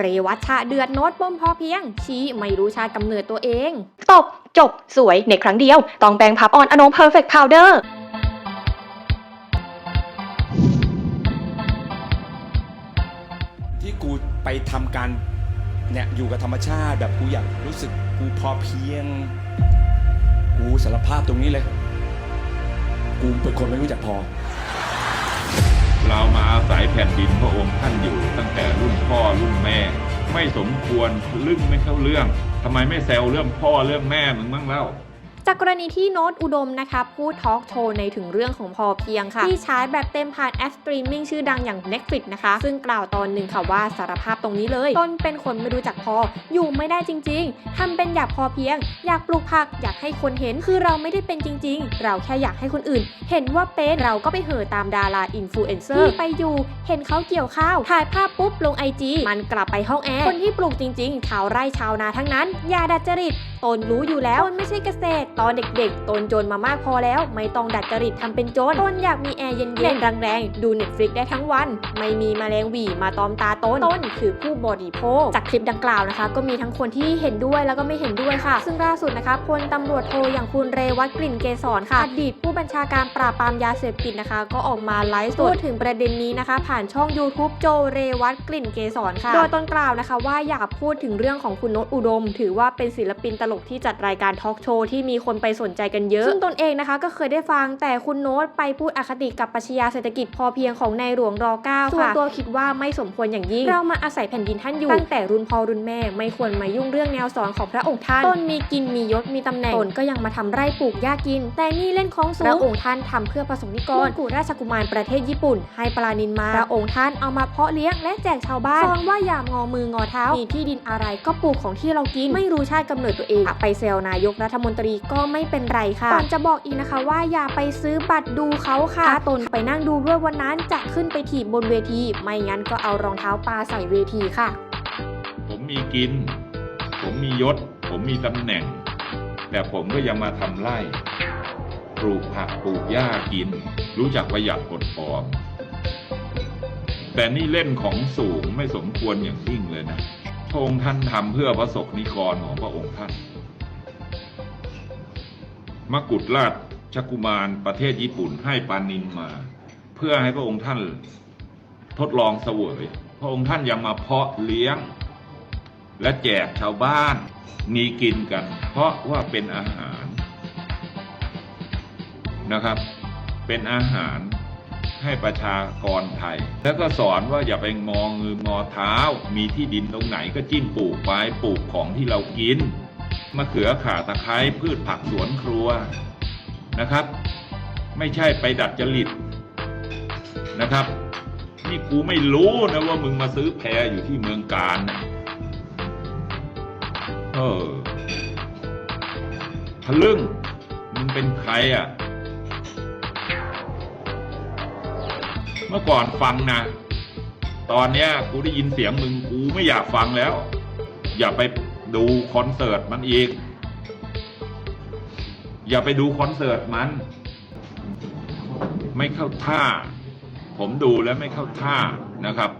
เรวัชชะเดือดโน้ตปมพอเพียง ชี้ไม่รู้ชาติกำเนิดตัวเอง ตบ จบ สวยในครั้งเดียว ต้องแบงพับออนอนงเพอร์เฟกต์พาวเดอร์ที่กูไปทำการเนี่ยอยู่กับธรรมชาติแบบกูอยากรู้สึกกูพอเพียง กูสารภาพตรงนี้เลย กูเป็นคนไม่รู้จักพอ เรามาอาศัยแผ่นดินพระองค์ท่านอยู่ตั้ง ไม่สมควรลึ่งไม่เข้าเรื่องทำไมไม่แซวเรื่องพ่อเรื่องแม่มึงบ้างเล่า จากกรณีที่โน้ตอุดมนะคะพูดทอล์กโชว์ในถึงเรื่องของพอเพียงค่ะ ที่ใช้แบบเต็มผ่านแอปสตรีมมิ่งชื่อดังอย่าง Netflix นะคะ ซึ่งกล่าวตอนหนึ่งค่ะว่าสารภาพตรงนี้เลยตนเป็นคนไม่รู้จักพอ อยู่ไม่ได้จริง ๆทำเป็นอยากพอเพียง อยากปลูกผัก อยากให้คนเห็นคือเราไม่ได้เป็นจริง ๆ เราแค่อยากให้คนอื่น เห็นว่าเป็นเราก็ไปเห่อตามดาราอินฟลูเอนเซอร์ที่ไปอยู่ เห็นเขาเกี่ยวข้าวถ่ายภาพปุ๊บลงไอจีมันกลับไปห้องแอร์คนที่ปลูกจริงๆชาวไร่ชาวนาทั้งนั้นอย่าดัดจริตตนรู้อยู่แล้วตนไม่ใช่เกษตรตอนเด็กๆ ตนจนมามากพอแล้ว ไม่ต้องดัดจริตทำเป็นโจรตนอยากมีแอร์เย็นๆเล่นแรงๆ ดู Netflix ได้ทั้งวัน ไม่มีแมลงหวีมาตอมตาตนต้นคือผู้บริโภค จากคลิปดังกล่าวนะคะ ก็มีทั้งคนที่เห็นด้วยแล้วก็ไม่เห็นด้วยค่ะ ซึ่งล่าสุดนะคะพลตำรวจโทอย่างคุณเรวัตกลิ่นเกษรค่ะอดีตผู้บัญชาการปราบปรามยาเสพติดนะคะ ก็ออกมาไลฟ์สดพูดถึงประเด็นนี้นะคะ ผ่านช่อง YouTube โจเรวัตกลิ่นเกษรค่ะ โดยต้นกล่าวนะคะ ว่าอยากพูดถึงเรื่องของคุณโนตอุดม ถือว่าเป็นศิลปินตลกที่จัดรายการทอล์กโชว์ที่มีคนไปสนใจกันเยอะ ซึ่งตนเองนะคะก็เคยได้ฟังแต่คุณโน้ตไปพูดอคติกับปรัชญาเศรษฐกิจพอเพียงของในหลวงร9ค่ะส่วนตัวคิดว่าไม่สมควรอย่างยิ่ง เรามาอาศัยแผ่นดินท่านอยู่ ตั้งแต่รุ่นพ่อรุ่นแม่ไม่ควรมายุ่งเรื่องแนวสอนของพระองค์ท่านตนมีกินมียศมีตำแหน่งตนก็ยังมาทำไร่ปลูกหญ้ากิน แต่นี่เล่นของสูงพระองค์ท่านทำเพื่อประสงค์นิกรกุราชกุมารประเทศญี่ปุ่น ให้ปลานินมาพระองค์ท่านเอามาเพาะเลี้ยงและแจกชาวบ้านสอนว่าอย่างอมืองอเท้ามีที่ดินอะไรก็ปลูกของที่เรากินไม่รู้ชาติกำเนิดตัวเองไปเซลนายกรัฐมนตรีก็ไม่เป็นไรค่ะก่อนจะบอกอีกนะคะว่าอย่าไปซื้อบัตรดูเขาค่ะถ้าตนไปนั่งดูด้วยวันนั้นจะขึ้นไปถีบบนเวที ไม่งั้นก็เอารองเท้าปลาใส่เวทีค่ะ ผมมีกิน ผมมียศ ผมมีตำแหน่ง แต่ผมก็ยังมาทำไร่ปลูกผักปลูกหญ้ากิน รู้จักประหยัดอดออมแต่นี่เล่นของสูงไม่สมควรอย่างยิ่งเลยนะพระองค์ท่านทำเพื่อพระศกนิกรของพระองค์ท่าน มกุฎราชกุมารประเทศญี่ปุ่นให้ปานินมา เพื่อให้พระองค์ท่านทดลองเสวย พระองค์ท่านยังมาเพาะเลี้ยง และแจกชาวบ้านมีกินกัน เพราะว่าเป็นอาหารนะครับ เป็นอาหารให้ประชากรไทย แล้วก็สอนว่าอย่าไปงอมืองอเท้า มีที่ดินตรงไหนก็จิ้มปลูกไปปลูกของที่เรากิน มะเขือข่าตะไคร้พืชผักสวนครัวนะครับ ไม่ใช่ไปดัดจริตนะครับ นี่กูไม่รู้นะว่ามึงมาซื้อแพรอยู่ที่เมืองการนะเออทะลึ่งมึงเป็นใครอะ เมื่อก่อนฟังนะ ตอนเนี้ยกูได้ยินเสียงมึงกูไม่อยากฟังแล้ว อย่าไป ดูคอนเสิร์ตมันอีก อย่าไปดูคอนเสิร์ตมัน ไม่เข้าท่า ผมดูแล้วไม่เข้าท่านะครับ